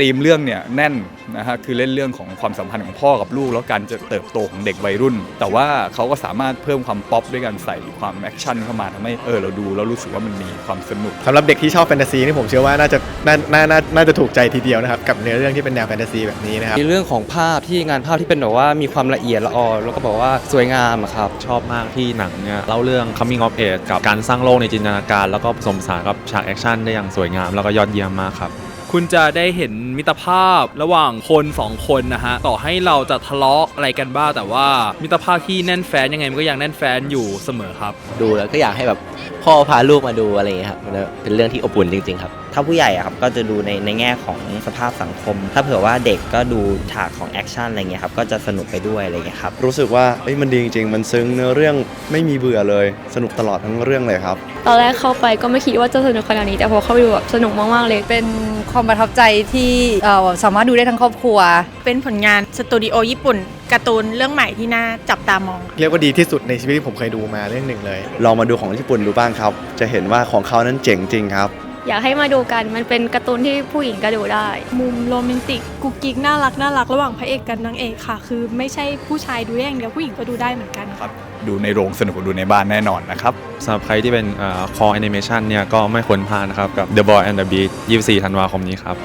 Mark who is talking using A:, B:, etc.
A: ธีมเรื่องเนี่ยแน่นนะฮะคือเล่นเรื่องของความสัมพันธ์ของพ่อกับลูก แล้วการจะเติบโตของเด็กวัยรุ่น แต่ว่าเขาก็สามารถเพิ่มความป๊อปด้วยการใส่ความแอคชั่นเข้ามาทำให้เออเราดูแล้วรู้สึกว่ามันมีความสนุก
B: สำหรับเด็กที่ชอบแฟนตาซีนี่ผมเชื่อว่าน่าจะน่าน่าน่าน่าจะถูกใจทีเดียวนะครับกับเนื้อเรื่องที่เป็นแนวแฟนตาซีแบบนี้นะครับ
C: ในเรื่องของภาพที่งานภาพที่เป็นแบบว่ามีความละเอียดละออแล้วก็บอกว่าสวยงามอะครับ
D: ชอบมากที่หนังเนี่ยเล่าเรื่อง coming of age กับการสร้างโลกในจินตนาการ แล้วก็ผสมผสานกับฉากแอคชั่นได้อย่างสวยงามแล้วก็ยอดเยี่ยมมากครับ
E: คุณจะได้เห็นมิตรภาพระหว่างคนสองคนนะฮะต่อให้เราจะทะเลาะอะไรกันบ้างแต่ว่ามิตรภาพที่แน่นแฟนยังไงมันก็ยังแน่นแฟนอยู่เสมอครับ
F: ดูแล้วก็อยากให้แบบพ่อพาลูกมาดูอะไรอย่างเงี้ยครับมันเป็นเรื่องที่อบอุ่นจริง ๆ ครับ
G: ถ้าผู้ใหญ่อะครับก็จะดูในในแง่ของสภาพสังคม ถ้าเผื่อว่าเด็กก็ดูฉากของแอคชั่นอะไรเงี้ยครับก็จะสนุกไปด้วยอะไรเงี้ยครับ
H: รู้สึกว่าเอ้ยมันดีจริงๆ มันซึ้งเนื้อเรื่องไม่มีเบื่อเลย สนุกตลอดทั้งเรื่องเลยครับ
I: ตอนแรกเข้าไปก็ไม่คิดว่าจะสนุกขนาดนี้แต่พอเข้าไปดูแบบสนุกมากๆเลย
J: เป็นความประทับใจที่เอ่อสามารถดูได้ทั้งครอบครัว
K: เป็นผลงานสตูดิโอญี่ปุ่นการ์ตูนเรื่องใหม่ที่น่าจับตามอง
B: เรียกว่าดีที่สุดในชีวิตที่ผมเคยดูมาเรื่องหนึ่งเลย
H: ลองมาดูของญี่ปุ่นดูบ้างครับ จะเห็นว่าของเขานั้นเจ๋งจริงครับ
I: อยากให้มาดูกันมันเป็นการ์ตูนที่ผู้หญิงก็ดูได้
K: มุมโรแมนติกกุ๊กกิ๊กน่ารักน่ารักระหว่างพระเอกกับนางเอกค่ะ คือไม่ใช่ผู้ชายดูได้อย่างเดียวผู้หญิงก็ดูได้เหมือนกันค่ะ
A: ดูในโรงสนุกกว่าดูในบ้านแน่นอนนะครับ
D: สำหรับใครที่เป็นคอแอนิเมชันเนี่ยก็ไม่ควรพลาดนะครับกับ The Boy and the Beast 24 ธันวาคมนี้ครับ